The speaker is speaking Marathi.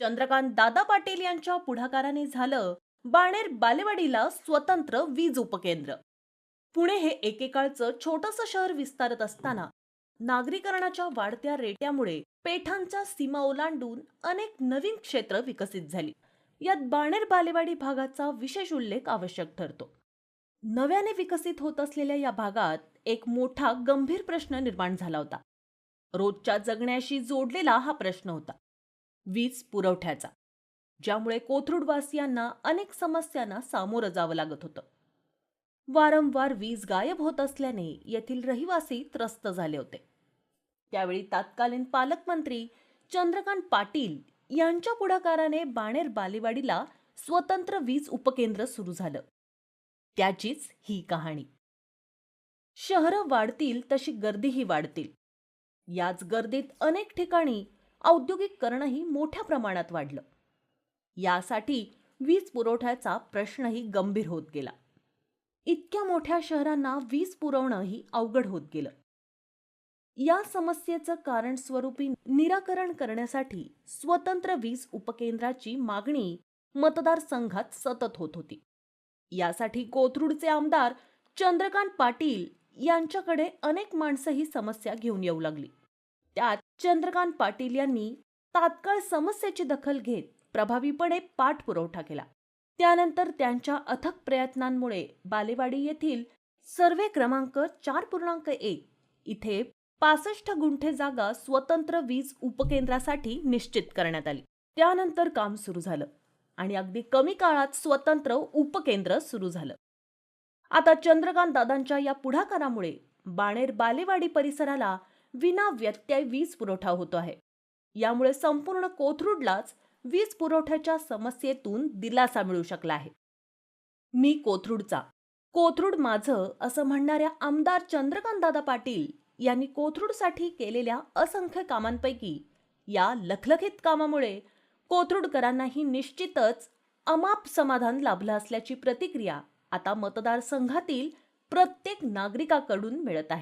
चंद्रकांत दादा पाटील यांच्या पुढाकाराने झालं बाणेर बालेवाडीला स्वतंत्र वीज उपकेंद्र. पुणे हे एकेकाळचं छोटंसं शहर विस्तारत असताना नागरीकरणाच्या वाढत्या रेट्यामुळे पेठांच्या सीमा ओलांडून अनेक नवीन क्षेत्र विकसित झाली. यात बाणेर बालेवाडी भागाचा विशेष उल्लेख आवश्यक ठरतो. नव्याने विकसित होत असलेल्या या भागात एक मोठा गंभीर प्रश्न निर्माण झाला होता. रोजच्या जगण्याशी जोडलेला हा प्रश्न होता. वीज पुरवठ्याचा ज्यामुळे कोथरूडवासियांना अनेक समस्यांना सामोरं जावं लागत होतं. वारंवार वीज गायब होत असल्याने येथील रहिवासी त्रस्त झाले होते. त्यावेळी तत्कालीन पालकमंत्री चंद्रकांत पाटील यांच्या पुढाकाराने बाणेर बालेवाडीला स्वतंत्र वीज उपकेंद्र सुरू झालं. त्याचीच ही कहाणी. शहरं वाढतील तशी गर्दीही वाढतील. याच गर्दीत अनेक ठिकाणी औद्योगिककरणही मोठ्या प्रमाणात वाढलं. यासाठी वीज पुरवठ्याचा प्रश्नही गंभीर होत गेला. इतक्या मोठ्या शहरांना वीज पुरवणंही अवघड होत गेलं. या समस्येचं कारण स्वरूपी निराकरण करण्यासाठी स्वतंत्र वीज उपकेंद्राची मागणी मतदारसंघात सतत होत होती. यासाठी कोथरूडचे आमदार चंद्रकांत पाटील यांच्याकडे अनेक माणसं ही समस्या घेऊन येऊ लागली. त्यात चंद्रकांत पाटील यांनी तात्काळ समस्येची दखल घेत प्रभावीपणे पाठपुरवठा केला. त्यानंतर त्यांच्या अथक प्रयत्नांमुळे बालेवाडी येथील सर्वे क्रमांक चार पूर्णांक एक इथे पासष्ट गुंठे जागा स्वतंत्र वीज उपकेंद्रासाठी निश्चित करण्यात आली. त्यानंतर काम सुरू झालं आणि अगदी कमी काळात स्वतंत्र उपकेंद्र सुरू झालं. आता चंद्रकांत दादांच्या या पुढाकारामुळे बाणेर बालेवाडी परिसराला विना व्यत्यय वीज पुरवठा होतो आहे. यामुळे संपूर्ण कोथरूडलाच वीज पुरवठ्याच्या समस्येतून दिलासा मिळू शकला आहे. मी कोथरूडचा. कोथरूड माझं असं म्हणणाऱ्या आमदार चंद्रकांत दादा पाटील यांनी कोथरूडसाठी केलेल्या असंख्य कामांपैकी या लखलखित कामामुळे कोथरूडकरांनाही निश्चितच अमाप समाधान लाभलं असल्याची प्रतिक्रिया आता मतदारसंघातील प्रत्येक नागरिकाकडून मिळत आहे.